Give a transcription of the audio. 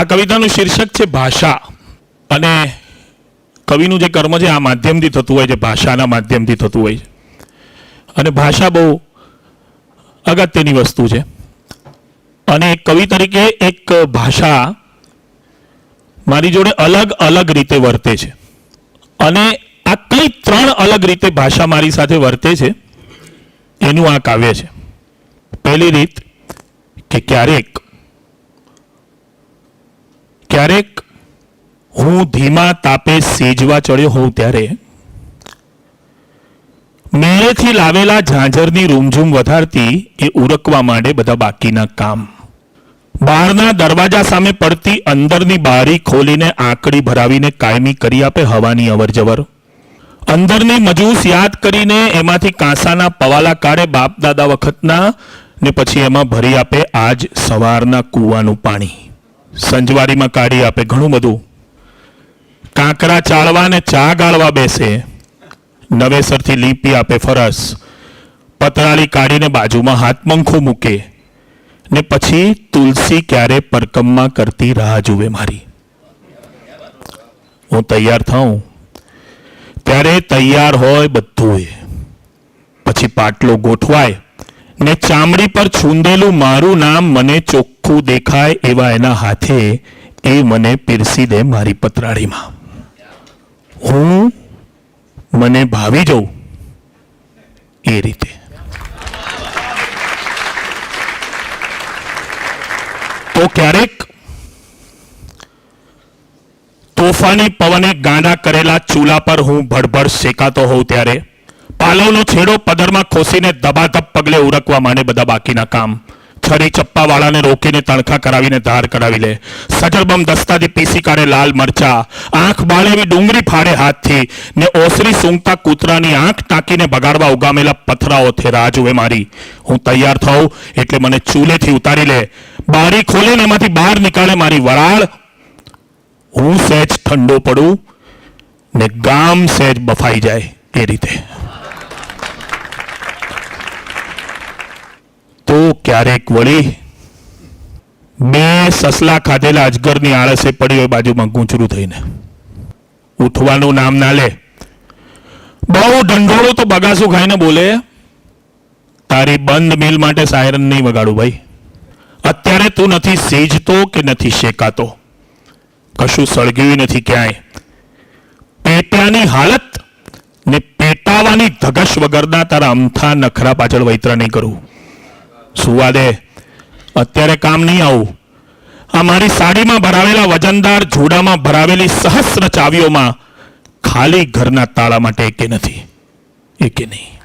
આ કવિતાનું શીર્ષક છે ભાષા. અને કવિનું જે કર્મ છે, આ માધ્યમથી થતું હોય છે, ભાષાના માધ્યમથી થતું હોય છે. અને ભાષા બહુ અગત્યની વસ્તુ છે. અને કવિ તરીકે એક ભાષા મારી જોડે અલગ અલગ રીતે વર્તે છે. અને આ કઈ ત્રણ અલગ રીતે ભાષા મારી સાથે વર્તે છે, એનું આ કાવ્ય છે. પહેલી રીત કે ક્યારેક ક્યારેક હું ધીમા તાપે સેજવા ચડ્યો હોઉં ત્યારે મેળેથી લાવેલા ઝાંઝરની રૂમઝૂમ વધારતી એ ઉરકવા માંડે બધા બાકીના કામ. બહારના દરવાજા સામે પડતી અંદરની બારી ખોલીને આંકડી ભરાવીને કાયમી કરી આપે હવાની અવરજવર. અંદરની મજૂસ યાદ કરીને એમાંથી કાંસાના પવાલા કાઢે બાપ દાદા વખતના ને પછી એમાં ભરી આપે આજ સવારના કૂવાનું પાણી. સંજવારીમાં કાઢી આપે, ઘણું બધું. કાંકરા ચાળવા ને ચા ગાળવા બેસે. નવેસરથી લીપી આપે ફરસ. પતરાળી કાઢીને બાજુમાં હાથમંખો મૂકે. ને પછી તુલસી ક્યારે પરકમમાં કરતી રાહ જુએ મારી. હું તૈયાર થાઉં. ત્યારે તૈયાર હોય બધું પછી પાટલો ગોઠવાય ને ચામડી પર છૂંદેલું મારું નામ મને ચોખ્ખું દેખાય એવા એના હાથે, એ મને પીરસી દે મારી પતરાળીમાં. હું મને ભાવી જઉં એ રીતે. તો ક્યારેક તોફાની પવને ગાંડા કરેલા ચૂલા પર હું ભડભડ શેકાતો હોઉં ત્યારે, પાલવનો છેડો પદરમાં ખોસીને દબાધબ પગલે ઉરકવા માંડે બધા બાકીના કામ. છરી ચપ્પા વાળાને રોકીને તણખા કરાવીને ધાર કરાવી લે. સજળબમ દસ્તાથી પીસી કાઢે લાલ મરચા, આંખ બાળે એવી ડુંગળી ફાડે હાથથી ને ઓસરી સૂંઘતા કૂતરાની આંખ ટાંકીને બગાડવા ઉગામેલા પથરાઓથી રાહ જુએ મારી. હું તૈયાર થઉં એટલે મને ચૂલેથી ઉતારી લે. બારી ખોલે ને એમાંથી બહાર નીકાળે મારી વરાળ. હું સહેજ ઠંડો પડું ને ગામ સહેજ બફાઈ જાય એ રીતે. તો ક્યારેક વળી બે સસલા ખાધેલા અજગરની આળસે પડી હોય બાજુમાં ગૂંચરું થઈને. ઉઠવાનું નામ ના લે. બહુ ઢંઢોળો તો બગાસું ખાઈને બોલે. તારી બંધ મિલ માટે સાયરન નહીં વગાડું ભાઈ. અત્યારે તું નથી સેજતો કે નથી શેકાતો? કશું સળગ્યું નથી ક્યાંય? પેટ્યાની હાલત ને પેટાવાની ધગશ વગરના તારા અમથા નખરા પાછળ વૈતરા નહીં કરું. સુવા દે અત્યારે કામ નહીં આવું. આ મારી સાડીમાં ભરાવેલા વજનદાર જોડામાં ભરાવેલી સહસ્ર ચાવીઓમાં ખાલી ઘરના તાળા માટે એકે નથી. એકે નહીં.